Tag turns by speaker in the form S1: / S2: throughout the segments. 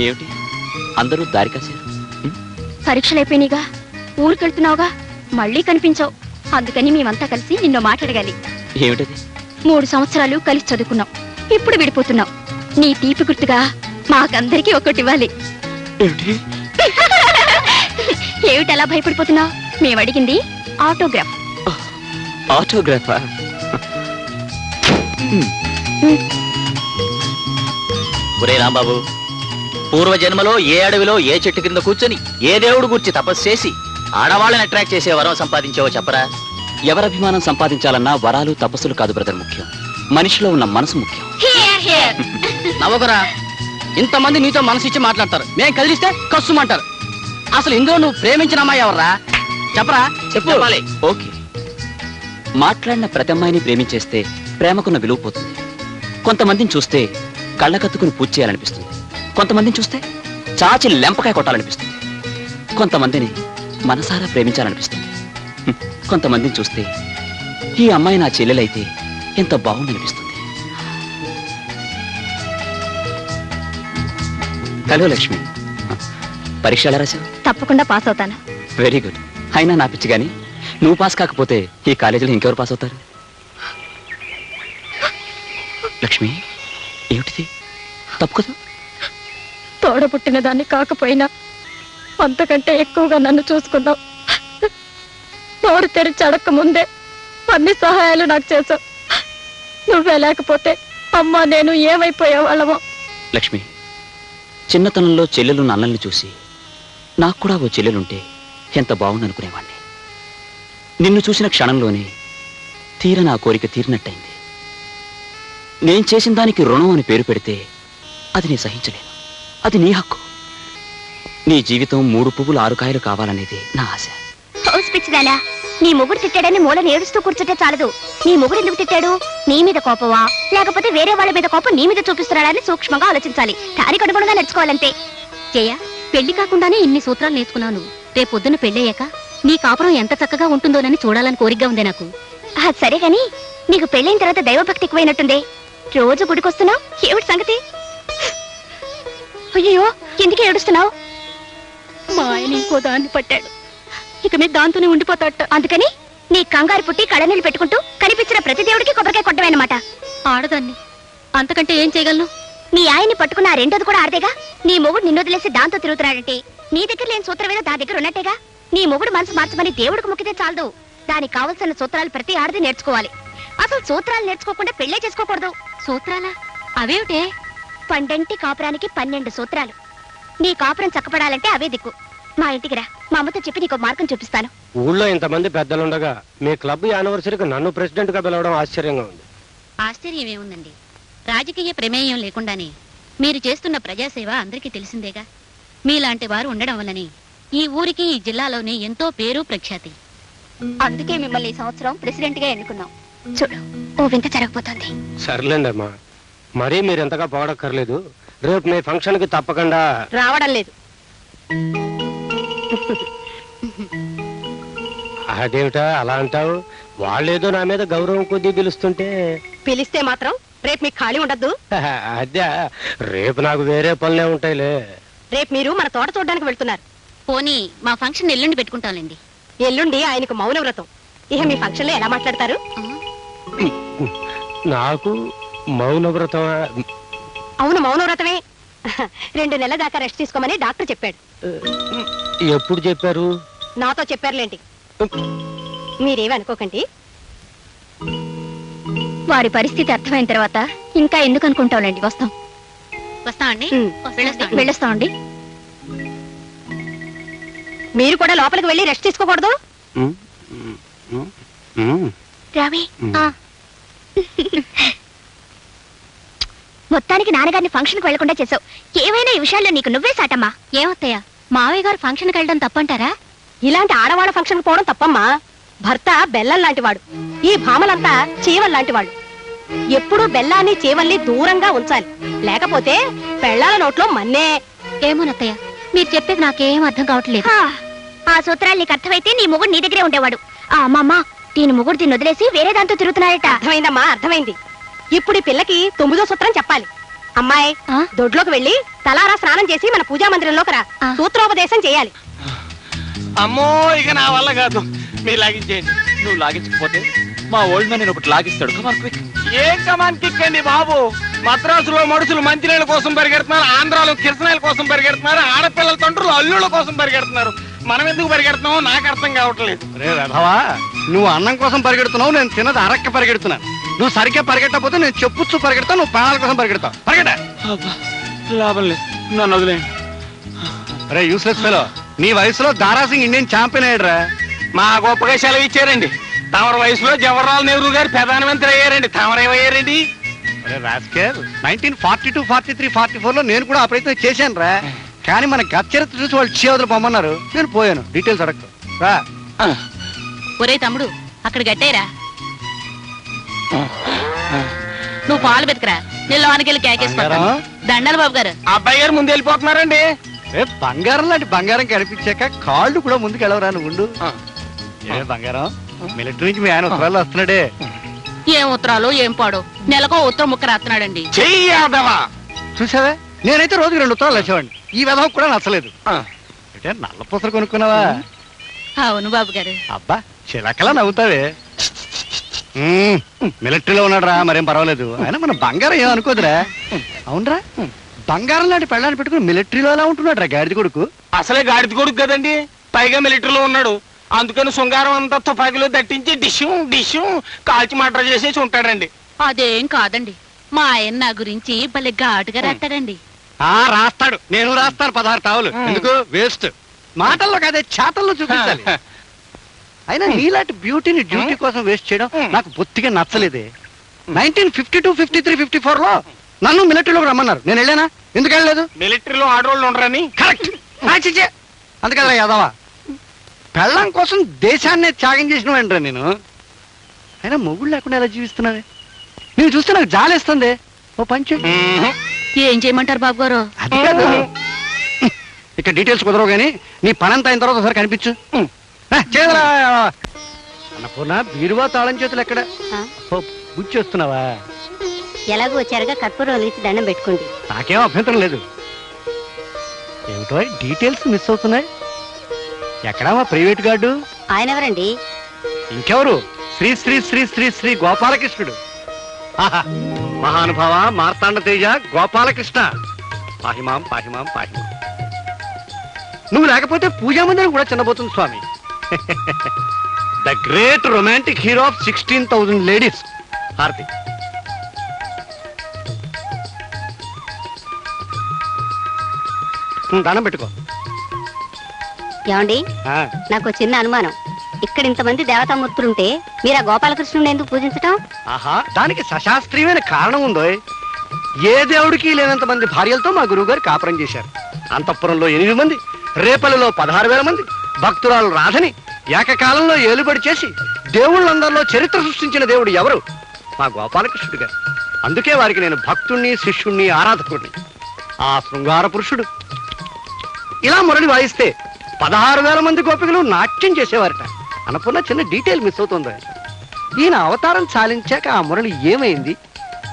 S1: ఏమిటి అందరూ దారి కాశారు.
S2: పరీక్షలు అయిపోయినాయిగా ఊరికెళ్తున్నావుగా. మళ్ళీ కనిపించావు. అందుకని మేమంతా కలిసి నిన్ను మాట్లాడగాలి.
S1: ఏమిటది?
S2: మూడు సంవత్సరాలు కలిసి చదువుకున్నాం. ఇప్పుడు విడిపోతున్నాం. నీ తీపి గుర్తుగా మాకందరికీ ఒకటి ఇవ్వాలి
S1: ఏమిటి?
S2: అలా భయపడిపోతున్నావు? మేము అడిగింది ఆటోగ్రాఫ్.
S1: ఆటోగ్రాఫా? ఒరే రాంబాబు పూర్వ జన్మలో ఏ అడవిలో ఏ చెట్టు కింద కూర్చొని ఏ దేవుడు గురించి తపస్సు చేసి ఆడవాళ్ళని అట్రాక్ట్ చేసే వరం సంపాదించావో చెప్పరా? ఎవరభిమానం సంపాదించాలన్నా వరాలు తపస్సులు కాదు బ్రదర్ ముఖ్యం. మనిషిలో ఉన్న మనసు ముఖ్యం.
S3: నవ్వకురా. ఇంతమంది నీతో మనసు ఇచ్చి మాట్లాడతారు. మేము కలిస్తే కస్సుమంటారు. అసలు ఇందులో నువ్వు ప్రేమించిన అమ్మాయి ఎవర్రా? చెప్పరా? చెప్పు.
S1: ఓకే. మాట్లాడిన ప్రతి అమ్మాయిని ప్రేమించేస్తే ప్రేమకున్న విలువ పోతుంది. కొంతమందిని చూస్తే కళ్ళకత్తుకుని పూజ చేయాలనిపిస్తుంది. కొంతమందిని చూస్తే చాచి లెంపకాయ కొట్టాలనిపిస్తుంది. కొంతమందిని మనసారా ప్రేమించాలనిపిస్తుంది. కొంతమందిని చూస్తే ఈ అమ్మాయి నా చెల్లెలైతే ఎంత బాగుందనిపిస్తుంది. హలో లక్ష్మి. పరీక్ష ఎలా రాశావు?
S2: తప్పకుండా పాస్ అవుతాను.
S1: Very good. అయినా నా పిచ్చి కానీ నువ్వు పాస్ కాకపోతే ఈ కాలేజీలో ఇంకెవరు పాస్ అవుతారు? లక్ష్మి ఏమిటిది? తప్పు కదా?
S2: తోడబుట్టిన దాన్ని కాకపోయినా అంతకంటే ఎక్కువగా నన్ను చూసుకున్నావు. నోరు తెరిచి అడక్క ముందే అన్ని సహాయాలు నాకు చేశావు. నువ్వే లేకపోతే అమ్మా నేను ఏమైపోయే వాళ్ళమో?
S1: లక్ష్మి చిన్నతనంలో చెల్లెలు నన్నల్ని చూసి నాకు కూడా ఓ చెల్లెలుంటే ఎంత బాగుందనుకునేవాణ్ణి నిన్ను చూసిన క్షణంలోనే తీర నా కోరిక తీరినట్టయింది. నేను చేసిన దానికి రుణం అని పేరు పెడితే అది నేను సహించలేను. అది నీ హక్కు. నీ జీవితం మూడు పువ్వులు ఆరు కాయలు కావాలనేది నా ఆశ.
S2: పిచ్చిదానా నీ ముగ్గురు తిట్టాడని మూల ఏడుస్తూ కూర్చుంటే చాలదు. నీ ముగ్గురు ఎందుకు తిట్టాడు? నీ మీద కోపమా? లేకపోతే వేరే వాళ్ళ మీద కోపం నీ మీద చూపిస్తున్నాడని సూక్ష్మంగా ఆలోచించాలి. దానికి అనుగుణంగా నడుచుకోవాలంతే జయ పెళ్ళి కాకుండానే ఇన్ని సూత్రాలు నేర్చుకున్నాను. రేపొద్దున పెళ్ళయ్యాక నీ కాపురం ఎంత చక్కగా ఉంటుందోనని చూడాలని కోరికగా ఉంది నాకు. సరే గాని నీకు పెళ్ళైన తర్వాత దైవభక్తి ఎక్కువైనట్టుందే. రోజు గుడికొస్తున్నావు? ఏమిటి సంగతి? అయ్యో ఎందుకు ఏడుస్తున్నావు? మా ఆయన ఇంకో దాన్ని పట్టాడు. ఇక మీద దాంతోనే ఉండిపోతాట అందుకని నీ కంగారు పుట్టి కళ్ళనీళ్ళు పెట్టుకుంటూ కనిపించిన ప్రతి దేవుడికి కొబ్బరికాయ కొట్టమేనమాట. ఆడదాన్ని. అంతకంటే ఏం చేయగలను? నీ ఆయన్ని పట్టుకున్న ఆ రెండోది కూడా ఆడదేగా? నీ మొగుడు నిన్ను వదిలేసి దాంతో తిరుగుతున్నాడంటే నీ దగ్గర లేని సూత్రం ఏదో దా దగ్గర ఉన్నట్టేగా? నీ మొగుడు మనసు మార్చమని దేవుడికి మొక్కితే చాలదు. దానికి కావలసిన సూత్రాలు ప్రతి ఆడది నేర్చుకోవాలి. అసలు సూత్రాలు నేర్చుకోకుండా పెళ్ళే చేసుకోకూడదు. సూత్రాలా? అవేమిటే? పండంటి కాపురానికి పన్నెండు సూత్రాలు. నీ కాపురం చక్కపడాలంటే అవే దిక్కు. మా ఇంటికి రా. మా అమ్మతో చెప్పి నీకు మార్గం చూపిస్తాను.
S4: ఊళ్ళో ఇంతమంది పెద్దలుండగా మీ క్లబ్ యానివర్సరీకి నన్ను ప్రెసిడెంట్గా పిలవడం ఆశ్చర్యంగా ఉంది.
S5: ఆశ్చర్యం ఏముందండి రాజకీయ ప్రమేయం లేకుండానే మీరు చేస్తున్న ప్రజాసేవ అందరికీ తెలిసిందేగా? మీలాంటి వారు ఉండడం వల్లనే ఈ ఊరికి ఈ జిల్లాలోనే ఎంతో పేరు ప్రఖ్యాతి.
S2: అందుకే మిమ్మల్ని ఈ సంవత్సరం ప్రెసిడెంట్గా ఎన్నుకున్నాం. చూడు ఓ వింత జరగబోతోంది.
S4: సర్లేండి అమ్మా మరీ మీరు ఎంతగా పోవడక్కర్లేదు రేపు మీ ఫంక్షన్కి తప్పకుండా
S6: రావడం లేదు.
S4: అదేమిటా అలా అంటావు? వాళ్ళేదో నా మీద గౌరవం కొద్దీ పిలుస్తుంటే.
S6: పిలిస్తే మాత్రం రేపు మీకు ఖాళీ ఉండద్దు.
S4: అదే రేపు నాకు వేరే పనులే ఉంటాయిలే.
S6: రేపు మీరు మన తోట చూడడానికి వెళ్తున్నారు.
S5: పోనీ మా ఫంక్షన్ ఎల్లుండి పెట్టుకుంటాంలేండి.
S6: ఎల్లుండి ఆయనకు మౌన వ్రతం. ఇక మీ ఫంక్షన్లో ఎలా మాట్లాడతారు?
S4: నాకు మౌన వ్రతం
S6: అవును మౌన వ్రతమే రెండు నెలల దాకా రెస్ట్ తీసుకోమని డాక్టర్ చెప్పాడు.
S4: ఎప్పుడు చెప్పారు?
S6: నాతో చెప్పారులేంటి. మీరేమి అనుకోకండి
S2: వారి పరిస్థితి అర్థమైన తర్వాత ఇంకా ఎందుకు అనుకుంటాంలేండి వస్తాం.
S5: వస్తామండి
S2: వెళ్ళొస్తామండి.
S6: మీరు కూడా లోపలికి వెళ్ళి రెస్ట్ తీసుకోకూడదు?
S4: ఉమ్,
S2: మొత్తానికి నాన్నగారిని ఫంక్షన్కి వెళ్ళకుండా చేసావు ఏవైనా ఈ విషయాల్లో నీకు నువ్వే సాటమ్మా.
S5: ఏమత్తయ్యా? మావయ్య గారు ఫంక్షన్కి వెళ్ళడం తప్పంటారా?
S6: ఇలాంటి ఆడవాళ్ళ ఫంక్షన్ పోవడం తప్పమ్మా. భర్త బెల్లం లాంటి వాడు ఈ భామలంతా చీవల్ లాంటి వాళ్ళు ఎప్పుడూ బెల్లాన్ని చీవల్ని దూరంగా ఉంచాలి. లేకపోతే పెళ్ళాల నోట్లో మన్నే.
S5: ఏమోనత్తయ్య? మీరు చెప్పేది నాకేం అర్థం కావట్లేదు.
S2: ఆ సూత్రాలు నీకు అర్థమైతే నీ మొగుడు నీ దగ్గరే ఉండేవాడు. ఆ అమ్మమ్మ దీని మొగుడు దీన్ని వదిలేసి వేరే దాంతో తిరుగుతున్నాడట.
S6: అర్థమైందమ్మా అర్థమైంది. ఇప్పుడు ఈ పిల్లకి తొమ్మిదో సూత్రం చెప్పాలి. అమ్మాయి
S5: ఆ?
S6: దొడ్లోకి వెళ్ళి తలారా స్నానం చేసి మన పూజా మందిరంలోకి రా.
S2: ఆ.
S6: సూత్రోపదేశం చేయాలి.
S7: అమ్మో ఇక నా వల్ల కాదు. మీరు లాగించేయండి.
S1: నువ్వు లాగించకపోతే మా ఓల్డ్ మ్యాన్ నేను ఒకటి లాగిస్తాడు. కమాన్ క్విక్
S7: ఏం కమాన్ కిక్కండి బాబు? మద్రాసులో మనుషులు మంత్రిల కోసం పరిగెడుతున్నారు ఆంధ్రాలో కిరసనాయల కోసం పరిగెడుతున్నారు ఆడపిల్లల తండ్రులు అల్లుళ్ళ కోసం పరిగెడుతున్నారు. మనం ఎందుకు పరిగెడుతున్నామో నాకు అర్థం కావట్లేదు.
S8: రే రథవా నువ్వు అన్నం కోసం పరిగెడుతున్నావు నేను తినది అరక్క పరిగెడుతున్నాను. నువ్వు సరిగ్గా పరిగెట్టకపోతే నేను చెప్పుచ్చు పరిగెడతా నువ్వు ప్రాణాల కోసం పరిగెడతావు పరిగెట
S7: లాభం లేదు. నన్ను వదిలేయండి.
S8: రే యూస్లెస్ ఫెలో నీ వయసులో దారాసింగ్ ఇండియన్ ఛాంపియన్ అయ్యాడురా.
S7: మా గొప్పగా సెలవు ఇచ్చారండి. తమర వయసులో జవహర్లాల్ నెహ్రూ గారు ప్రధానమంత్రి అయ్యారండి. తమరేమయ్యారండి
S8: rascal nineteen forty two forty three forty ఫోర్లో నేను కూడా ఆ ప్రయత్నం చేశాను రా కానీ మన గత చరిత్ర చూసి వాళ్ళు చేవదులు పొమ్మన్నారు. నేను పోయాను. డీటెయిల్స్ అడగదు రా.
S5: ఒరే తమ్ముడు అక్కడ గట్టేరా. నువ్వు పాలు బెతకరా నేను లోనికి కేకేసుకుంటాను? దండాలు బాబు గారు.
S7: అబ్బాయి గారు ముందు వెళ్ళిపోతున్నారండి.
S8: ఏ బంగారం లాంటి బంగారం కనిపించాక కాళ్ళు కూడా ముందుకు వెళ్ళవరా నువ్వు. ఏ బంగారం? మిలిటరీ నుంచి మీ ఆయన ఉత్తరాలు వస్తున్నాడే.
S5: ఏం ఉత్తరాలు ఏం పాడు? నెలకో ఉత్తరం ముక్క రాస్తున్నాడండి.
S7: చెయ్యాదవా
S8: చూసావా? నేనైతే రోజుకి రెండు ఉత్తరాలు వచ్చేవాడిని ఈ విధం కూడా నచ్చలేదు. అంటే నల్ల పూసలు కొనుక్కున్నావా?
S5: అవును బాబు గారు.
S8: అబ్బా చిలకలా నవ్వుతావే. మిలిటరీలో ఉన్నాడురా మరేం పర్వాలేదు. ఆయన మన బంగారం ఏం అనుకోదురా. అవునరా? బంగారం లాంటి పెళ్ళాన్ని పెట్టుకుని మిలిటరీలో ఎలా ఉంటున్నాడు రా గాడిద కొడుకు?
S7: అసలే గాడిద కొడుకు కదండి. పైగా మిలిటరీలో ఉన్నాడు. అందుకని శృంగారం అంతా తుపాకీలో దట్టించి డిష్యూ డిష్యూ కాల్చి మటర్ చేసేసి ఉంటాడండి.
S5: అదేం కాదండి. మా ఆయన నా గురించి భలే ఘాటుగా రాస్తాడండి.
S8: ఆ రాస్తాడు. నేను రాస్తాను. పదహారు టావులు ఎందుకు? వేస్ట్. మాటల్లో కాదే చేతల్లో చూపించాలి. అయినా నీలాంటి బ్యూటీని డ్యూటీ కోసం వేస్ట్ చేయడం నాకు బొత్తిగా నచ్చలేదే. Nineteen fifty two fifty three fifty ఫోర్లో నన్ను మిలిటరీలోకి రమ్మన్నారు. నేను వెళ్ళానా? ఎందుకు వెళ్ళలేదు?
S7: మిలిటరీలో ఆడవాళ్ళు ఉండరని?
S8: కరెక్ట్. అందుకల్లా యాదవా. పెళ్ళం కోసం దేశాన్నే త్యాగం చేసిన వెంటరా నేను. అయినా మొగుడు లేకుండా ఎలా జీవిస్తున్నావే? నేను చూస్తే నాకు జాలేస్తుంది. ఓ పంచు
S5: ఏం చేయమంటారు బాబు గారు
S8: ఇక్కడ డీటెయిల్స్ కుదరవు కానీ నీ పనంతా అయిన తర్వాత ఒకసారి కనిపించు. అన్నపూర్ణ బీరువా తాళం చేతులు ఎక్కడ?
S6: ఆ?
S8: ఓ, పూజ చేస్తున్నావా
S6: ఎలాగో వచ్చారుగా కర్పూరం వదిలిసి దండం పెట్టుకోండి.
S8: నాకేం అభ్యంతరం లేదు. ఏమిటో డీటెయిల్స్ మిస్ అవుతున్నాయి. ఎక్కడా మా ప్రైవేట్ గార్డు?
S6: ఆయన ఎవరండి
S8: ఇంకెవరు? శ్రీ శ్రీ శ్రీ శ్రీ శ్రీ గోపాలకృష్ణుడు. మహానుభావ మార్తాండ తేజ గోపాలకృష్ణ. పాహిమాం పాహిమాం పాహిమాం. నువ్వు లేకపోతే పూజా మందిరం కూడా చిన్నబోతుంది స్వామి. The great romantic hero of sixteen thousand ladies um, దండం పెట్టుకో.
S6: ఏమండి?
S8: ఆ,
S6: నాకు చిన్న అనుమానం. ఇక్కడ ఇంతమంది దేవతామూర్తులుంటే మీరు ఆ గోపాలకృష్ణుని ఎందుకు పూజించటం?
S8: ఆహా దానికి సశాస్త్రీయమైన కారణం ఉందో? ఏ దేవుడికి లేనంత మంది భార్యలతో మా గురువు గారు కాపురం చేశారు. అంతఃపురంలో ఎనిమిది మంది రేపల్లిలో పదహారు వేల మంది భక్తురాలు రాధని ఏకకాలంలో ఏలుబడి చేసి దేవుళ్ళందరిలో చరిత్ర సృష్టించిన దేవుడు ఎవరు? మా గోపాలకృష్ణుడు గారు. అందుకే వారికి నేను భక్తుణ్ణి శిష్యుణ్ణి ఆరాధకుడిని. ఆ శృంగార పురుషుడు. ఇలా మురళి వాయిస్తే పదహారు వేల మంది గోపికలు నాట్యం చేసేవారట. అనుకున్న చిన్న డీటెయిల్ మిస్ అవుతుంది. ఈయన అవతారం చాలించాక ఆ మురళి ఏమైంది?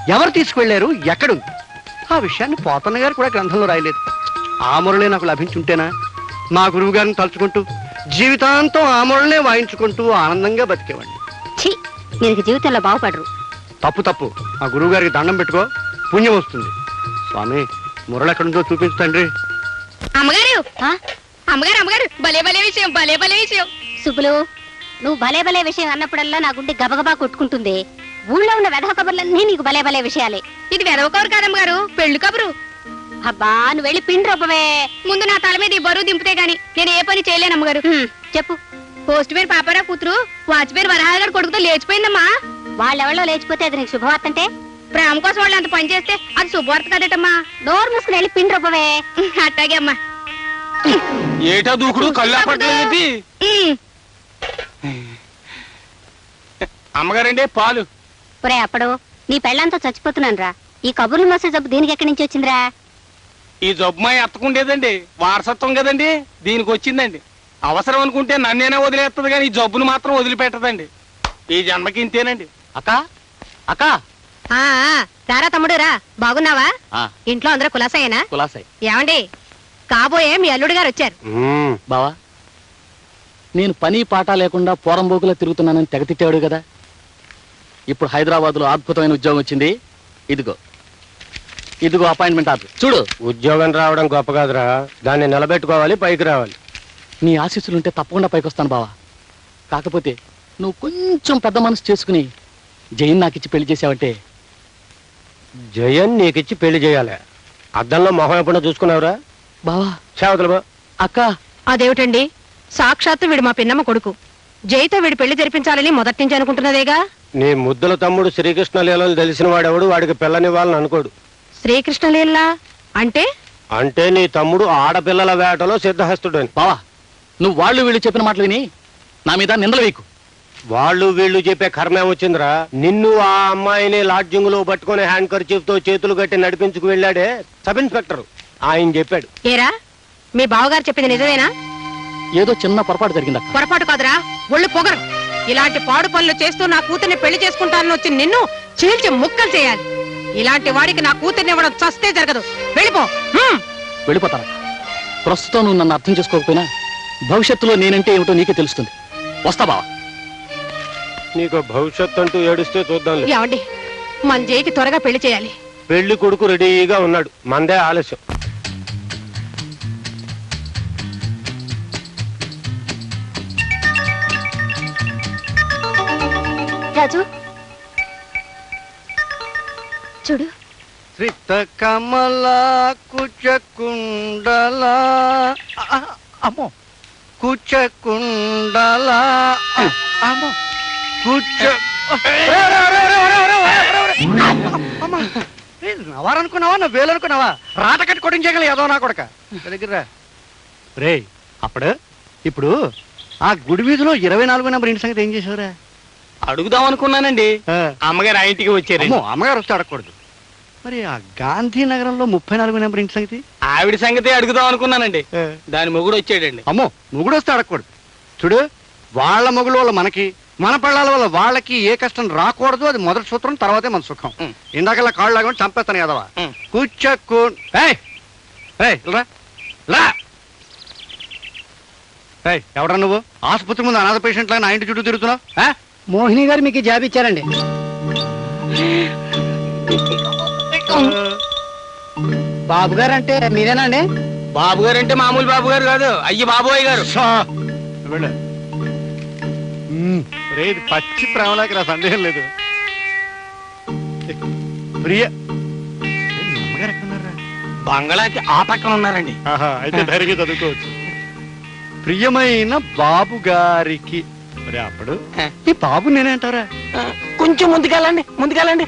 S8: ఎవరు తీసుకువెళ్ళారు? ఎక్కడుంది? ఆ విషయాన్ని పోతన్న గారు కూడా గ్రంథంలో రాయలేదు. ఆ మురళి నాకు లభించుంటేనా? మా గురువు గారిని తలుచుకుంటూ జీవితాంతం ఆ మురళినే వాయించుకుంటూ ఆనందంగా బతికేవాడిని.
S6: ఛీ మీరు జీవితంలో బాగుపడరు.
S8: తప్పు తప్పు. ఆ గురువు గారికి దండం పెట్టుకో. పుణ్యం వస్తుంది. స్వామి మురళి ఎక్కడుందో చూపించు తండ్రి.
S2: అమ్మగారు!
S6: ఆ?
S2: అమ్మగారు అమ్మగారు! భలే భలే విషయం భలే భలే విషయం.
S6: సుబ్బులు నువ్వు భలే భలే విషయం అన్నప్పుడల్లా నా గుండె గబగబా కొట్టుకుంటుంది. ఊళ్ళో ఉన్న వెధవ కబుర్లన్నీ నీకు భలే భలే విషయాలే.
S2: ఇది వెదవ కబురు కాదమ్మగారు పెళ్ళి కబురు.
S6: అబ్బా నువ్వు వెళ్ళి పిండి రొబ్బవే
S2: ముందు నా తల మీద ఈ బరువు దింపితే గాని నేను ఏ పని చేయలేను అమ్మగారు.
S6: చెప్పు.
S2: పోస్ట్ పేరు పాపారా కూతురు? వాచ్ పేరు వరహాల గారు కొడుకుతో లేచిపోయిందమ్మా.
S6: వాళ్ళెవళ్ళో లేచిపోతే అది నీకు శుభవార్త అంటే
S2: ప్రేమ కోసం వాళ్ళు అంత పని చేస్తే అది శుభవార్త కదటమ్మా.
S6: నోరు మూసుకుని వెళ్ళి పిండి రొబ్బవే
S2: అట్టాగే అమ్మా.
S7: ఏటా దూకుడు. అమ్మగారండి పాలు.
S6: ఒరే అప్పుడు నీ పెళ్ళంతా చచ్చిపోతున్నాను రా ఈ కబుర్లు మోసే జబ్బు దీనికి ఎక్కడి నుంచి వచ్చిందిరా?
S7: ఈ జబ్బు మా ఎత్తకుండేదండి. వారసత్వం కదండి. దీనికి వచ్చిందండి. అవసరం అనుకుంటే నన్నేనే వదిలేస్తుంది కానీ ఈ జబ్బును మాత్రం వదిలిపెట్టదండి. ఈ జన్మకి ఇంతేనండి.
S8: అక్క అక్క.
S6: ఆ ఆ, రారా తమ్ముడు రా. బాగున్నావా?
S3: ఆ,
S6: ఇంట్లో అందరూ కులాసాయేనా
S3: కులాసాయి
S6: ఏమండి? కాబోయే మీ అల్లుడు గారు వచ్చారు.
S3: బావా నేను పని పాట లేకుండా పోరంబోకులా తిరుగుతున్నానని తెగ తిట్టాడు కదా. ఇప్పుడు హైదరాబాద్లో అద్భుతమైన ఉద్యోగం వచ్చింది. ఇదిగో. ఇదిగో అపాయింట్మెంట్ ఆర్డర్ చూడు.
S4: ఉద్యోగం రావడం గొప్ప కాదురా. దాన్ని నిలబెట్టుకోవాలి పైకి రావాలి.
S3: నీ ఆశీస్సులుంటే తప్పకుండా పైకి వస్తాను బావా. కాకపోతే నువ్వు కొంచెం పెద్ద మనసు చేసుకుని జైన్ నాకు ఇచ్చి పెళ్ళి చేసావంటే.
S4: జయన్ నీకిచ్చి పెళ్ళి చేయాలి. అద్దంలో మొహం ఎప్పుడో చూసుకున్నావురా?
S3: బావా.
S4: సేవతలు బా
S3: అక్క.
S6: అదేమిటండి? సాక్షాత్తు వీడు మా పిన్నమ్మ కొడుకు. జైతో వీడి పెళ్ళి జరిపించాలని మొదటి నుంచి అనుకుంటున్నదేగా?
S4: నీ ముద్దుల తమ్ముడు శ్రీకృష్ణ లీలలు తెలిసిన వాడెవడు వాడికి పిల్లనివ్వాలని అనుకోడు.
S6: శ్రీకృష్ణలీలా? అంటే?
S4: అంటే నీ తమ్ముడు ఆడపిల్లల వేటలో సిద్ధహస్తుడని.
S3: బావా నువ్వు వాళ్ళు వీళ్ళు చెప్పిన మాటలు విని నా మీద నిందలు వేయకు.
S4: వాళ్ళు వీళ్ళు చెప్పే కర్మే వచ్చిందిరా? నిన్ను ఆ అమ్మాయిని లాడ్జింగ్లో పట్టుకుని హ్యాండ్ కర్చీఫ్తో చేతులు కట్టి నడిపించుకు వెళ్ళాడే సబ్ ఇన్స్పెక్టర్ ఆయన చెప్పాడు.
S6: ఏరా? మీ బావగారు చెప్పింది నిజమేనా?
S3: ఏదో చిన్న పొరపాటు జరిగింది అక్క.
S6: పొరపాటు కాదురా. ఒళ్ళు పొగరు. ఇలాంటి పాడు పనులు చేస్తూ నా కూతుర్ని పెళ్ళి చేసుకుంటానని వచ్చి నిన్ను చీల్చి ముక్కలు చేయాలి. ఇలాంటి వాడికి నా కూతుర్ని ఇవ్వడం చస్తే జరగదు. వెళ్ళిపో. హ్మ్.
S3: వెళ్ళిపోతాను. ప్రస్తుతం నువ్వు నన్ను అర్థం చేసుకోకపోయినా భవిష్యత్తులో నేనంటే ఏమిటో నీకే తెలుస్తుంది. వస్తా బావా.
S4: నీకు భవిష్యత్తు అంటూ ఏడుస్తే చూద్దాంలే.
S6: ఏమండి? మన జైకి త్వరగా పెళ్ళి చేయాలి.
S4: పెళ్ళి కొడుకు రెడీగా ఉన్నాడు. మందే ఆలస్యం.
S2: రాజు చూడు
S8: శ్రిత కమల కుచకుండల అమ్మో కుచకుండల అమ్మో కుచ నవారనుకున్నావా నా వేలనుకున్నావా రాట కట్టి కొట్టించగల ఏదో నా కొడక దగ్గర రే అప్పుడు ఇప్పుడు ఆ గుడి వీధిలో ఇరవై నాలుగు నెంబర్ ఇంటి సంగతి ఏం చేసావురా
S7: అడుగుదాం అనుకున్నానండి అమ్మగారు ఆ ఇంటికి వచ్చారు
S8: అమ్మో అమ్మగారు వస్తే అడగకూడదు మరి ఆ గాంధీనగరంలో ముప్పై నాలుగు నెంబర్ ఇంటి సంగతి?
S7: ఆవిడ సంగతి అడుగుదాం అనుకున్నానండి. దాని మొగుడు వచ్చాడండి.
S8: అమ్మో కూడా వస్తే అడగకూడదు. చూడు వాళ్ళ మొగుల వల్ల మనకి మన పళ్ళాల వల్ల వాళ్ళకి ఏ కష్టం రాకూడదు అది మొదటి సూత్రం తర్వాతే మన సుఖం. ఇందాకల్లా కాళ్ళు లాగా చంపేస్తాను కదవా. కూర్చోకు. ఏయ్! ఏయ్ రా. రా. ఏయ్ ఎవడా నువ్వు? ఆసుపత్రి ముందు అనాథ పేషెంట్ లాగా నా ఇంటి చుట్టూ తిరుగుతున్నావు?
S3: మోహిని గారు మీకు జాబ్ ఇచ్చారండి. బాబు గారు అంటే మీరేనండి?
S7: బాబు గారు అంటే మామూలు బాబు గారు కాదు అయ్యి బాబోయ్ గారు.
S8: పచ్చి ప్రేమలాకి రా సందేహం లేదు. ప్రియ?
S7: బంగళాకి ఆ పక్కన ఉన్నారండి.
S8: ఆహా, అయితే ధైర్యంగా చదువుకోవచ్చు. ప్రియమైన బాబు గారికి మరి అప్పుడు ఈ బాబు నేనేంటారా
S7: కొంచెం ముందుకెళ్ళండి ముందుకెళ్ళండి.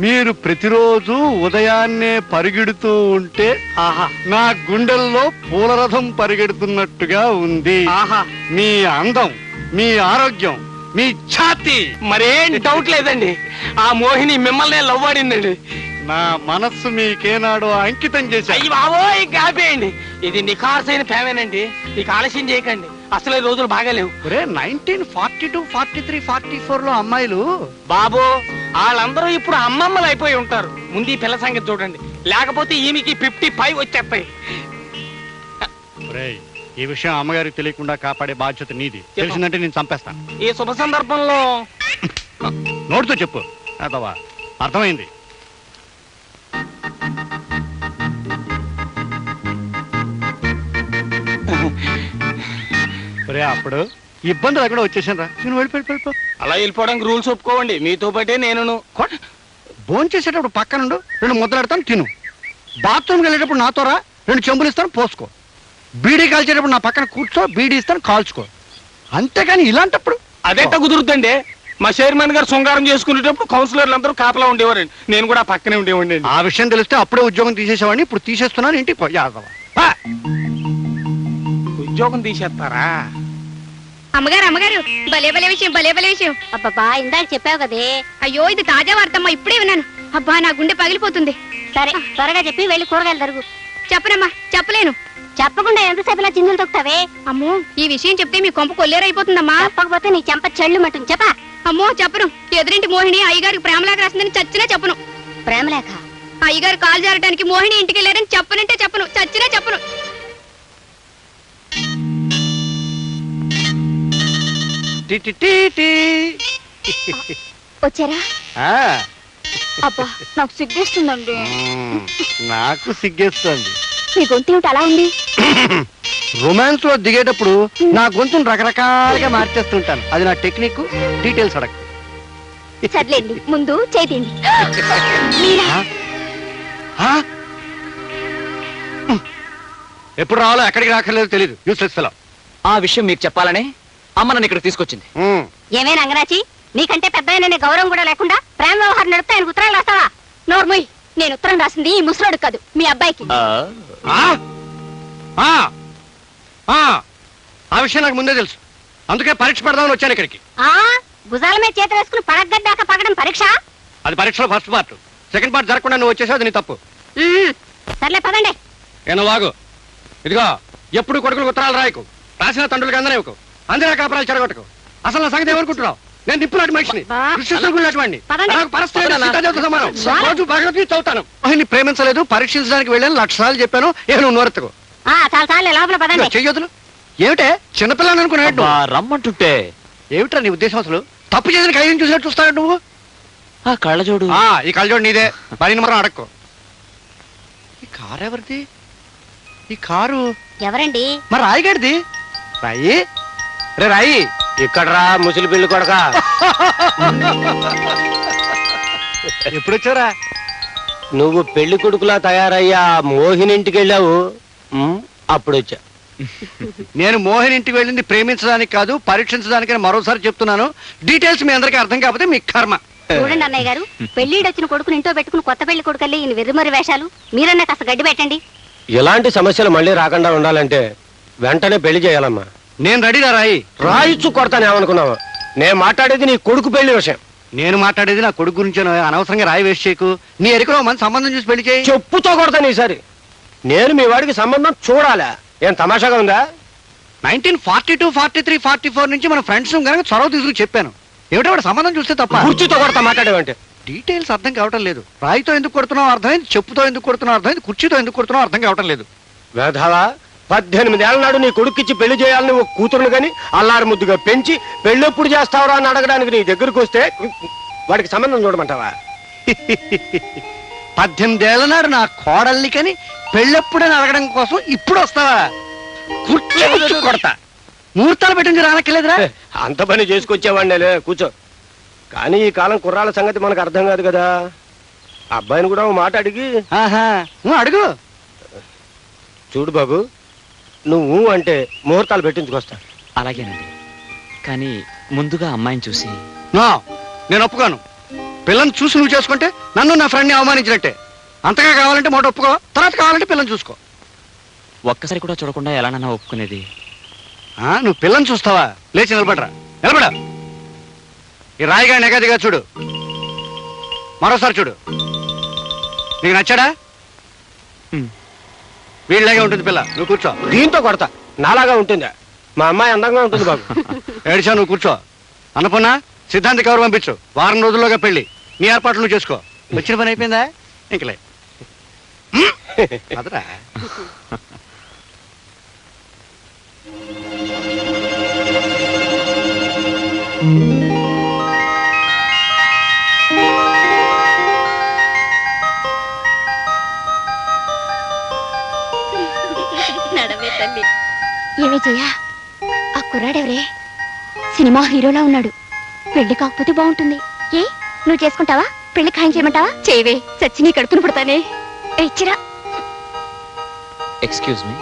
S8: మీరు ప్రతిరోజు ఉదయాన్నే పరిగెడుతూ ఉంటే
S7: ఆహా.
S8: నా గుండెల్లో పూలరథం పరిగెడుతున్నట్టుగా ఉంది.
S7: ఆహా.
S8: మీ అందం మీ ఆరోగ్యం మీ ఛాతి.
S7: మరేం డౌట్ లేదండి. ఆ మోహిని మిమ్మల్ని లవ్ ఆడిందండి.
S8: నా మనస్సు మీకేనాడో అంకితం చేశాయి
S7: ఇది నిఖార్సైన ప్రేమేనండి. నీకు ఆలస్యం చేయకండి. అసలు ఈ రోజులు బాగాలేవు
S8: nineteen forty two forty three forty ఫోర్లో అమ్మాయిలు?
S7: బాబు వాళ్ళందరూ ఇప్పుడు అమ్మమ్మలు అయిపోయి ఉంటారు. ముందు ఈ పిల్ల సంగతి చూడండి. లేకపోతే ఈమెకి ఫిఫ్టీ ఫైవ్ వచ్చేస్తాయి.
S8: ఒరేయ్, ఈ విషయం అమ్మగారికి తెలియకుండా కాపాడే బాధ్యత నీది. తెలిసిందంటే నేను చంపేస్తాను.
S7: ఈ శుభ సందర్భంలో
S8: నోటితో చెప్పు. అదవా అర్థమైంది. ఒరే అప్పుడు ఇబ్బందులు ఎక్కడ వచ్చేసాను రా. నేను వెళ్ళిపోయి వెళ్ళిపో
S7: అలా వెళ్ళిపోవడానికి రూల్స్ ఒప్పుకోవండి. మీతో పాటే నేను
S8: భోజనం చేసేటప్పుడు పక్కనుండు రెండు ముద్దలాడతాను తిను. బాత్రూమ్కి వెళ్ళేటప్పుడు నాతో రా రెండు చెంబులు ఇస్తాను పోసుకో. బీడీ కాల్చేటప్పుడు నా పక్కన కూర్చో బీడీ ఇస్తాను కాల్చుకో. అంతేగాని ఇలాంటప్పుడు
S7: అదేట కుదురుతుందండి మా చైర్మన్ గారు శృంగారం చేసుకునేటప్పుడు కౌన్సిలర్లు అందరూ కాపలా ఉండేవారండి. నేను కూడా పక్కనే ఉండేవాడిని.
S8: ఆ విషయం తెలిస్తే అప్పుడే ఉద్యోగం తీసేసేవాడిని ఇప్పుడు తీసేస్తున్నాను ఇంటికి పో. యాదవ.
S7: ఉద్యోగం తీసేస్తారా?
S2: అమ్మగారు అమ్మగారు భలే భలే విషయం భలే భలే విషయం.
S9: అబ్బబ్బా ఇందాక చెప్పావు కదే.
S2: అయ్యో ఇది తాజా వార్తమ్మా ఇప్పుడే విన్నాను. అబ్బా నా గుండె పగిలిపోతుంది.
S9: సరే త్వరగా చెప్పి వెళ్ళి కూరగాయలు తరుగు.
S2: చెప్పనమ్మా చెప్పలేను.
S9: చెప్పకుండా ఎంతసేపు ఇలా చిందులు తొక్కుతావే?
S2: అమ్మో ఈ విషయం చెప్తే మీ కొంప కొల్లేరైపోతుందమ్మా.
S9: చెప్పకపోతే నీ చెంప చెళ్ళు మట్టుంది. చెప్పా.
S2: అమ్మో చెప్పను. ఎదురింటి మోహిని అయ్యగారికి ప్రేమలేఖ రాసిందని చచ్చినా చెప్పను.
S9: ప్రేమలేఖ.
S2: అయ్యగారు కాలు జారడానికి మోహిని ఇంటికి వెళ్ళారని చెప్పనంటే చెప్పను. చచ్చినా చెప్పను. వచ్చారా?
S8: ఆ,
S2: అబ్బా నాకు సిగ్గేస్తుందండి.
S8: మ్మ్, నాకు సిగ్గేస్తుంది.
S2: మీ గొంతు ఏమిటి అలా ఉంది?
S8: రొమాన్స్లో దిగేటప్పుడు నా గొంతును రకరకాలుగా మార్చేస్తుంటాను. అది నా టెక్నిక్ డీటెయిల్స్ అడగ.
S2: సర్లేండి ముందు చేతిండి మీరా?
S8: ఆ? ఎప్పుడు రావాలో ఎక్కడికి రాకర్లేదో తెలియదు యూస్లెస్ ఫెలో
S1: ఆ విషయం మీకు చెప్పాలనే అమ్మ నన్ను ఇక్కడ తీసుకొచ్చింది.
S9: ఏమే రంగరాచి నీకంటే పెద్ద ఆయన గౌరవం కూడా లేకుండా ప్రేమ వ్యవహారం నడిపితే ఆయనకు ఉత్తరాలు రాస్తావా?
S2: నోర్మోయ్ నేను ఉత్తరం రాసింది ఈ ముసలోడు కాదు మీ అబ్బాయికి.
S8: ఆ. విషయం నాకు ముందే తెలుసు. అందుకే పరీక్ష పెడదామని వచ్చాను ఇక్కడికి.
S9: ఆ? భుజాల మీద చేతులు వేసుకుని పడగడ్డాక పగడం పరీక్ష?
S8: అది పరీక్షలో ఫస్ట్ పార్ట్. సెకండ్ పార్ట్ జరగకుండా నువ్వు వచ్చేసావు అది నీ తప్పు.
S9: సర్లే పదండి.
S8: ఏనో వాగు. ఇదిగో ఎప్పుడు కొడుకులు ఉత్తరాలు రాయకు. రాసిన తండ్రులకు అందనేవకు అందిన కాపురాలు చెడగొట్టకు అసలు నా సంగతి ఏమనుకుంటున్నావు నేను మనిషిని.
S1: పదనా.
S8: సీతాదేవితో సమానం. రోజు భగవద్గీత చదువుతాను. ఆయన్ని ప్రేమించలేదు పరీక్షించడానికి వెళ్ళాను లక్ష సార్లు చెప్పాను ఏ నువ్వు నోరెత్తుకో
S9: ఆ చాలా చాలే లోపల పదండి.
S8: చెయ్యొద్దులు ఏమిటే? చిన్నపిల్లని అనుకున్నాడు
S1: రమ్మంటుంటే.
S8: ఏమిట్రా నీ ఉద్దేశం అసలు? తప్పు చేసిన ఖైదీని చూసినట్టు చూస్తాడు నువ్వు?
S1: ఆ కళ్ళజోడు.
S8: ఆ ఈ కళ్ళజోడు నీదే. పని మాత్రం అడక్కో. ఈ కారు ఎవరిది? ఈ కారు?
S9: ఎవరండి?
S8: మరి రాయిగాడిది. రాయి? రే రాయి.
S4: ఇక్కడ రా ముసలి పెళ్ళి కొడక.
S8: ఎప్పుడు వచ్చారా
S4: నువ్వు పెళ్ళి కొడుకులా తయారయ్యా మోహిని ఇంటికి వెళ్ళావు. అప్పుడు వచ్చా
S8: నేను మోహన్ ఇంటికి వెళ్ళింది ప్రేమించడానికి కాదు పరీక్షించడానికి అని మరోసారి చెప్తున్నాను. డీటెయిల్స్ మీ అందరికీ అర్థం కాకపోతే మీ కర్మ.
S9: చూడండి అన్నయ్య గారు పెళ్ళిడు వచ్చిన కొడుకుని ఇంట్లో పెట్టుకుని కొత్త పెళ్ళి కొడుకల్లి ఈయన వెర్రిమరి వేషాలు. మీరన్నా కాస్త గడ్డి పెట్టండి.
S4: ఇలాంటి సమస్యలు మళ్ళీ రాకుండా ఉండాలంటే వెంటనే పెళ్ళి చేయాలమ్మా.
S8: నేను రెడీరా రాయి.
S4: రాయిచ్చు కొడతానేమనుకున్నావు నేను మాట్లాడేది నీ కొడుకు పెళ్ళి విషయం.
S8: నేను మాట్లాడేది నా కొడుకు గురించి అనవసరంగా రాయి వేస్ట్ చేయకు. నీ ఎరుకలో మంచి సంబంధం చూసి పెళ్ళి చేయి.
S4: చెప్పుతో కొడతాను ఈసారి నేను మీ వాడికి సంబంధం చూడాలా? ఏం తమాషాగా ఉందా?
S8: Nineteen forty two forty three forty four నుంచి మన ఫ్రెండ్స్ కనుక చొరవ తీసుకుని చెప్పాను. ఏమిటో వాడు సంబంధం చూస్తే తప్ప?
S4: కుర్చీతో కొడతా మాట్లాడేవంటే.
S8: డీటెయిల్స్ అర్థం కావటం లేదు. రాయితో ఎందుకు కొడుతున్నావు అర్థమైంది చెప్పుతో ఎందుకు కొడుతున్నావు అర్థమైంది కుర్చీతో ఎందుకు కొడుతున్నావు అర్థం కావటం లేదు.
S4: వేధవా? పద్దెనిమిది ఏళ్ళ నాడు నీ కొడుకిచ్చి పెళ్ళి చేయాలని ఒక కూతురును గాని అల్లారి ముద్దుగా పెంచి పెళ్ళెప్పుడు చేస్తావురా అని అడగడానికి నీ దగ్గరకు వస్తే వాడికి సంబంధం చూడమంటావా?
S8: పద్దెనిమిదేళ్ళ నాడు నా కోడల్ని కని పెళ్ళెప్పుడని అడగడం కోసం ఇప్పుడు వస్తావా? కుర్చీ కొడతా. ముహూర్తాలు పెట్టింది రానక్కర్లేదురా.
S4: అంత పని చేసుకొచ్చేవాడినేలే కూర్చో. కానీ ఈ కాలం కుర్రాళ్ళ సంగతి మనకు అర్థం కాదు కదా. అబ్బాయిని కూడా మాట అడిగి
S8: ఆహా నువ్వు అడుగు.
S4: చూడు బాబు నువ్వు అంటే ముహూర్తాలు పెట్టించుకొస్తా.
S1: అలాగేనండి. కానీ ముందుగా అమ్మాయిని చూసి.
S8: నో నేను ఒప్పుకోను. పిల్లని చూసి నువ్వు చేసుకుంటే నన్ను నా ఫ్రెండ్ని అవమానించినట్టే. అంతగా కావాలంటే మాట ఒప్పుకో తర్వాత కావాలంటే పిల్లని చూసుకో.
S1: ఒక్కసారి కూడా చూడకుండా ఎలానన్నా ఒప్పుకునేది?
S8: ఆ, నువ్వు పిల్లని చూస్తావా? లేచి నిలబడరా. నిలబడ. ఈ రాయిగా నెగదిగా చూడు. మరోసారి చూడు. నీకు నచ్చాడా?
S1: హ్మ్.
S8: వీళ్ళలాగే ఉంటుంది పిల్ల. నువ్వు కూర్చో.
S4: దీంతో కొడతా. నాలాగా ఉంటుందా? మా అమ్మాయి అందంగా ఉంటుంది బాబు.
S8: ఏడిచా నువ్వు కూర్చో. అన్నపూర్ణ సిద్ధాంతి కవర్ పంపించు? వారం రోజుల్లోగా పెళ్ళి నీ ఏర్పాట్లు నువ్వు చేసుకో. వచ్చిన పని అయిపోయిందా? ఇంకలే అదరా.
S5: నడవే తల్లి.
S2: ఏమే చెయ్యా ఆ కుర్రాడెవరే? సినిమా హీరోలా ఉన్నాడు. పెళ్ళి కాకపోతే బాగుంటుంది. ఏ? నువ్వు చేసుకుంటావా? పెళ్ళి ఖాయం చేయమంటావా? చేయవే. చచ్చి నీ కడుపును పుడతానే. ఇచ్చిరా.
S1: ఎక్స్క్యూజ్ మీ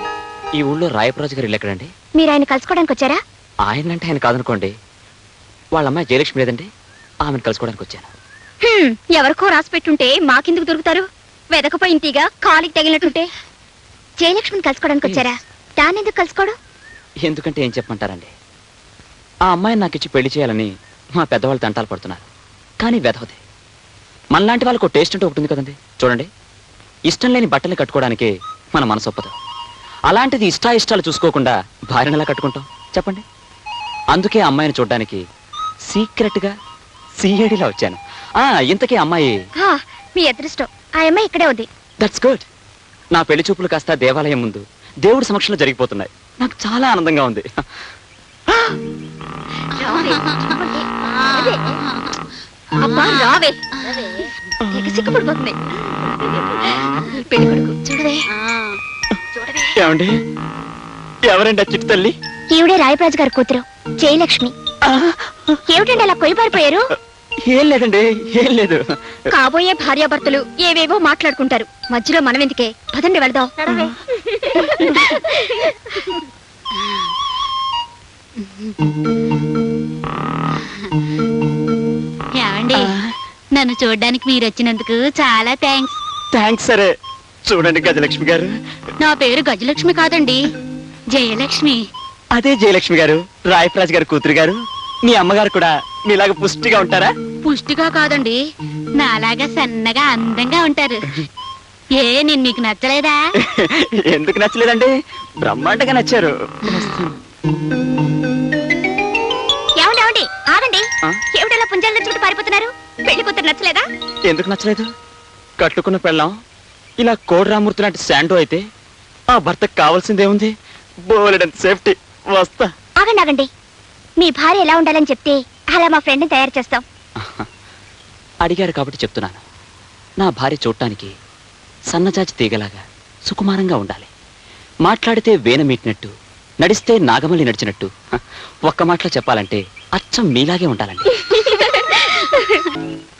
S1: ఈ ఊళ్ళో రాయప్రాజు గారు ఇల్లు ఎక్కడండి?
S2: మీరు ఆయన కలుసుకోవడానికి వచ్చారా?
S1: ఆయన అంటే ఆయన కాదనుకోండి. వాళ్ళ అమ్మాయి జయలక్ష్మి లేదండి. ఆమెను కలుసుకోవడానికి వచ్చాను.
S2: హ్మ్, ఎవరికో రాసి పెట్టుంటే మాకెందుకు దొరుకుతారు? వెదకపోయిన తీగ కాలికి తగిలినట్టుంటే. జయలక్ష్మిని కలుసుకోవడానికి వచ్చారా? దానెందుకు కలుసుకోవడం?
S1: ఎందుకంటే ఏం చెప్పమంటారండి? ఆ అమ్మాయిని నాకు ఇచ్చి పెళ్ళి చేయాలని మా పెద్దవాళ్ళు తంటాలు పడుతున్నారు. కానీ వెధవది. మనలాంటి వాళ్ళకు టేస్ట్ అంటూ ఒకటి ఉంది కదండి. చూడండి. ఇష్టం లేని బట్టలు కట్టుకోవడానికి మన మనసు ఒప్పదు. అలాంటిది ఇష్టా ఇష్టాలు చూసుకోకుండా భార్యను ఎలా కట్టుకుంటాం? చెప్పండి. అందుకే అమ్మాయిని చూడడానికి సీక్రెట్గా సిఐడిలా వచ్చాను. ఆ ఇంతకీ అమ్మాయి
S2: హా, మీ అదృష్టం. ఆ అమ్మాయి ఇక్కడే ఉంది.
S1: దట్స్ గుడ్ నా పెళ్ళి చూపులు కాస్త దేవాలయం ముందు దేవుడి సమక్షంలో జరిగిపోతున్నాయి. నాకు చాలా ఆనందంగా ఉంది.
S2: రావే, చూడండి. అదే. అబ్బా రావే. తెగ సిగ్గుపడిపోతుంది. పెళ్ళి కొడుకు. చూడవే. చూడవే.
S1: ఏమండి? ఎవరండి ఆ చిట్టు తల్లి?
S2: ఈవిడే రాయప్రాజు గారి కూతురు జయలక్ష్మి. ఏమిటండి అలా కొయ్యబారిపోయారు?
S1: ఏం లేదండి ఏం లేదు.
S2: కాబోయే భార్యాభర్తలు ఏవేవో మాట్లాడుకుంటారు. మధ్యలో మనం ఎందుకే పదండి వెళదాం.
S5: ఏమండి? నన్ను చూడడానికి మీరు వచ్చినందుకు చాలా థ్యాంక్స్.
S1: థ్యాంక్స్ సరే. చూడండి గజలక్ష్మి గారు.
S5: నా పేరు గజలక్ష్మి కాదండి జయలక్ష్మి.
S1: అదే జయలక్ష్మి గారు రాయప్రాజ్ గారు కూతురు గారు. మీ అమ్మగారు కూడా మీలాగా పుష్టిగా ఉంటారా?
S5: పుష్టిగా కాదండి. నాలాగా సన్నగా అందంగా ఉంటారు. ఏ నేను మీకు నచ్చలేదా?
S1: ఎందుకు నచ్చలేదండి? బ్రహ్మాండంగా నచ్చారు.
S2: ఏమండి ఏమండి? ఆగండి.
S1: ఆ?
S2: ఏమిటలా పుంజాలు తెచ్చుకుంటూ పారిపోతున్నారు? పెళ్ళి కూతురు నచ్చలేదా?
S1: ఎందుకు నచ్చలేదు? కట్టుకున్న పెళ్ళాం ఇలా కోడి లాంటి శాండో అయితే ఆ భర్తకు కావాల్సిందేముంది? బోలెడంత సేఫ్టీ. వస్తా.
S2: ఆగండి ఆగండి. మీ భార్య ఎలా ఉండాలని చెప్తే అలా మా ఫ్రెండ్ని తయారు చేస్తాం.
S1: అడిగారు కాబట్టి చెప్తున్నాను. నా భార్య చూడటానికి సన్నజాజి తీగలాగా సుకుమారంగా ఉండాలి. మాట్లాడితే వేన మీటినట్టు నడిస్తే నాగమల్లి నడిచినట్టు ఒక్క మాటలో చెప్పాలంటే అచ్చం మీలాగే ఉండాలండి.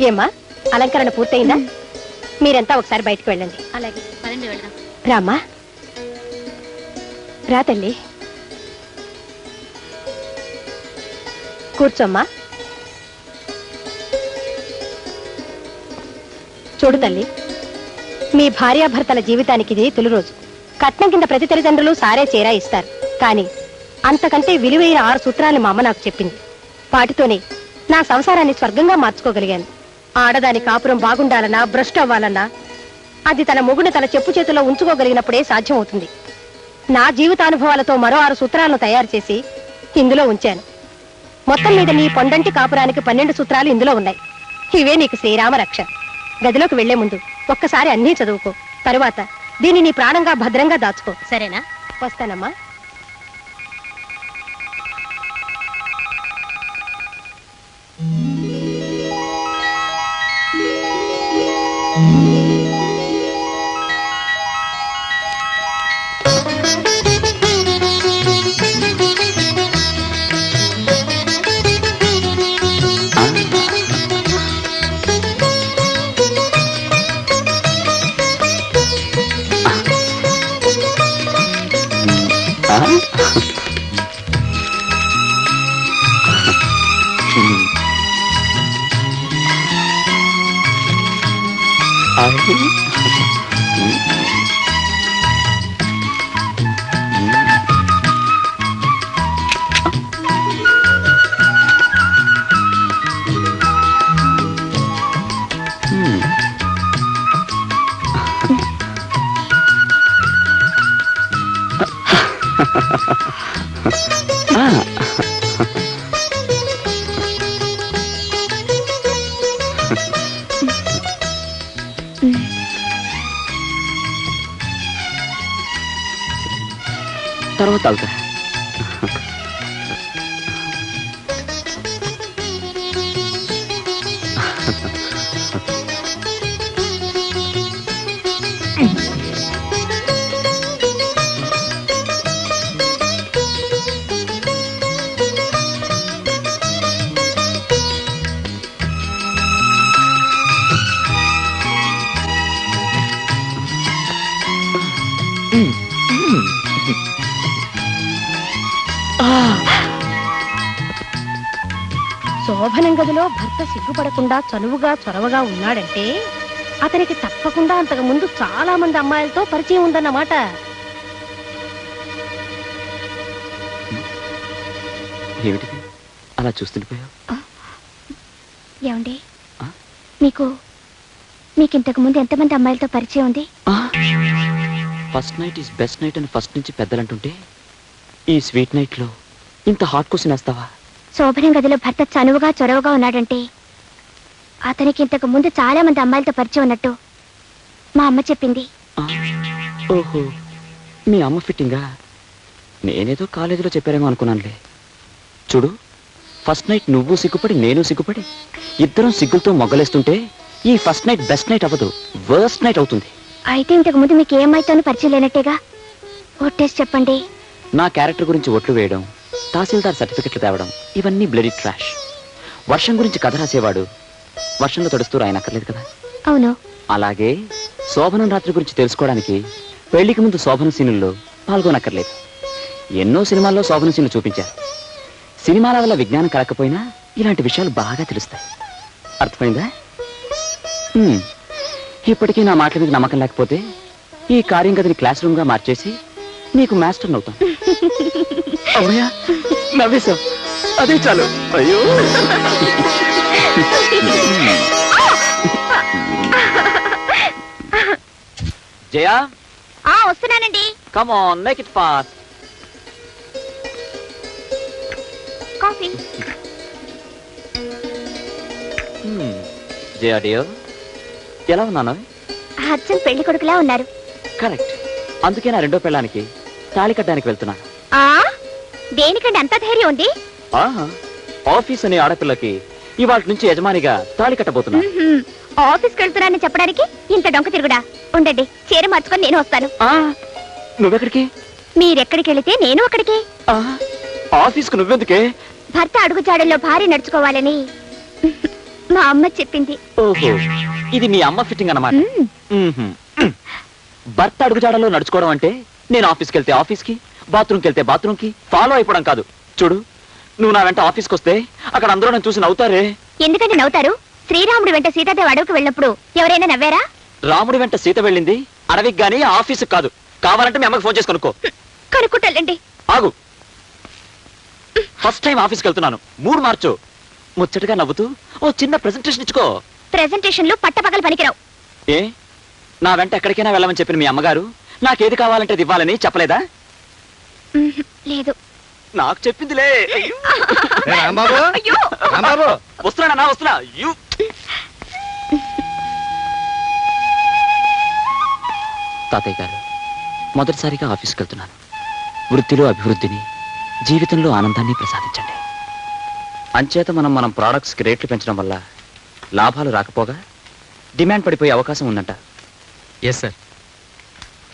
S6: ఏమ్మా? అలంకరణ పూర్తయిందా? మీరంతా ఒకసారి బయటకు వెళ్ళండి.
S5: అలాగే. పదండి వెళ్దాం.
S6: రామ్మా. రా తల్లి. కూర్చోమ్మా. చూడు తల్లి మీ భార్యాభర్తల జీవితానికి ఇది తొలి రోజు. కట్నం కింద ప్రతి తల్లిదండ్రులు సారే చేరా ఇస్తారు. కానీ అంతకంటే విలువైన ఆరు సూత్రాలు మా అమ్మ నాకు చెప్పింది. వాటితోనే నా సంసారాన్ని స్వర్గంగా మార్చుకోగలిగాను. ఆడదాని కాపురం బాగుండాలన్నా భ్రష్టు అవ్వాలన్నా అది తన మొగుని తన చెప్పు చేతిలో ఉంచుకోగలిగినప్పుడే సాధ్యమవుతుంది. నా జీవితానుభవాలతో మరో ఆరు సూత్రాలను తయారు చేసి ఇందులో ఉంచాను. మొత్తం మీద నీ పొండంటి కాపురానికి పన్నెండు సూత్రాలు ఇందులో ఉన్నాయి. ఇవే నీకు శ్రీరామ రక్ష. గదిలోకి వెళ్ళే ముందు ఒక్కసారి అన్నీ చదువుకో. తరువాత దీన్ని నీ ప్రాణంగా భద్రంగా దాచుకో. సరేనా? వస్తానమ్మా. శోభనం గదిలో భర్త సిగ్గుపడకుండా చనువుగా చొరవగా ఉన్నాడంటే అతనికి తప్పకుండా అంతకు ముందు చాలా మంది అమ్మాయిలతో పరిచయం ఉందన్నమాట.
S1: అలా చూస్తుండిపోయావు
S2: మీకు మీకు ఇంతకు ముందు ఎంతమంది అమ్మాయిలతో పరిచయం ఉంది?
S1: First night is best night అని ఫస్ట్ నుంచి పెద్దలంటుంటే ఈ స్వీట్ నైట్లో ఇంత హాట్ క్వశ్చన్ వేస్తావా?
S2: శోభనం గదిలో భర్త చనువుగా చొరవగా ఉన్నాడంటే అతనికి ఇంతకు ముందు చాలా మంది అమ్మాయిలతో పరిచయం ఉన్నట్టు మా అమ్మ చెప్పింది.
S1: ఓహో మీ అమ్మ ఫిట్టింగా? నేనేదో కాలేజీలో చెప్పారేమో అనుకున్నానులే. చూడు ఫస్ట్ నైట్ నువ్వు సిగ్గుపడి నేను సిగ్గుపడి ఇద్దరం సిగ్గులతో మొగ్గలేస్తుంటే ఈ ఫస్ట్ నైట్ బెస్ట్ నైట్ అవ్వదు వర్స్ట్ నైట్ అవుతుంది.
S2: అయితే ఇంతకు ముందు మీకు ఏ అమ్మాయితోనూ పరిచయం లేనట్టేగా? ఒట్టేసి చెప్పండి.
S1: నా క్యారెక్టర్ గురించి ఒట్లు వేయడం తహసీల్దార్ సర్టిఫికెట్లు తేవడం ఇవన్నీ బ్లడీ ట్రాష్. వర్షం గురించి కథ రాసేవాడు వర్షంలో తడుస్తూ రాయనక్కర్లేదు కదా?
S2: అవును.
S1: అలాగే శోభనం రాత్రి గురించి తెలుసుకోవడానికి పెళ్ళికి ముందు శోభన సీనుల్లో పాల్గొనక్కర్లేదు. ఎన్నో సినిమాల్లో శోభన సీన్లు చూపించారు. సినిమాల వల్ల విజ్ఞానం కలకపోయినా ఇలాంటి విషయాలు బాగా తెలుస్తాయి. అర్థమైందా. ఇప్పటికీ నా మాటల మీద నమ్మకం లేకపోతే ఈ కార్యం గదిని క్లాస్ రూమ్గా మార్చేసి నీకు మాస్టర్ అవుతాం అవునయా అదే చాలు. అయ్యో. జయా?
S2: ఆ వస్తున్నానండి.
S1: Come on make it fast
S2: coffee.
S1: Jaya dear ఎలా ఉన్నాను?
S2: హడ్సన్ పెళ్ళి కొడుకులా ఉన్నారు.
S1: కరెక్ట్. అందుకే నా రెండో పెళ్ళానికి తాళి కట్టడానికి వెళ్తున్నాను
S2: ఆ? దేనికండి అంత ధైర్యం ఉంది?
S1: ఆహా ఆఫీస్ అనే ఆడపిల్లకి ఇవాళ నుంచి యజమానిగా తాళి కట్టబోతున్నా.
S2: మ్మ్హ్మ్. ఆఫీస్కి వెళ్తున్నానని చెప్పడానికి ఇంత డొంక తిరుగుడా? ఉండండి చీర మార్చుకొని నేను వస్తాను.
S1: ఆ, నువ్వెక్కడికి?
S2: మీరెక్కడికి వెళితే నేను అక్కడికి.
S1: ఆ, ఆఫీస్కు నువ్వెందుకే?
S2: భర్త అడుగుజాడల్లో భార్య నడుచుకోవాలని. మా అమ్మ చెప్పింది.
S1: ఓహో ఇది మీ అమ్మ ఫిట్టింగ్ అన్నమాట.
S2: మ్మ్.
S1: మ్మ్హ్మ్. భర్త అడుగుజాడలో నడుచుకోవడం అంటే నేను ఆఫీస్కి వెళ్తే ఆఫీస్కి బాత్రూమ్కి వెళ్తే బాత్రూమ్కి ఫాలో అయిపోవడం కాదు. చూడు నువ్వు నా వెంట ఆఫీస్కి వస్తే అక్కడ అందరూ నన్ను చూసి నవ్వుతారే.
S2: ఎందుకంటే నవ్వుతారు? శ్రీరాముడు వెంట సీతాదేవి అడవికి వెళ్ళినప్పుడు ఎవరైనా నవ్వారా?
S1: రాముడి వెంట సీత వెళ్ళింది అడవికి గానీ ఆఫీస్కి కాదు. కావాలంటే మీ అమ్మకి ఫోన్ చేసి కనుక్కో.
S2: కనుక్కుంటాలండి
S1: ఆగు. ఫస్ట్ టైం ఆఫీస్కి వెళ్తున్నాను మూడు మార్చు. ముచ్చటగా నవ్వుతూ ఓ చిన్న ప్రెజెంటేషన్ ఇచ్చుకో.
S2: ప్రెజెంటేషన్లు పట్టపగలు పనికిరావు.
S1: ఏ? నా వెంట ఎక్కడికైనా వెళ్ళమని చెప్పిన మీ అమ్మగారు నాకేది కావాలంటే అది ఇవ్వాలని చెప్పలేదా.
S2: లేదు.
S1: నాకు చెప్పిందిలే.
S8: ఏ రాంబాబు?
S2: అయ్యో.
S8: రాంబాబు?
S1: వస్తున్నా వస్తున్నా. యు తాతయ్య గారు మొదటిసారిగా ఆఫీస్కి వెళ్తున్నాను. వృత్తిలో అభివృద్ధిని జీవితంలో ఆనందాన్ని ప్రసాదించండి. అంచేత మనం మనం ప్రోడక్ట్స్కి రేట్లు పెంచడం వల్ల లాభాలు రాకపోగా డిమాండ్ పడిపోయే అవకాశం ఉందంట.
S3: Yes sir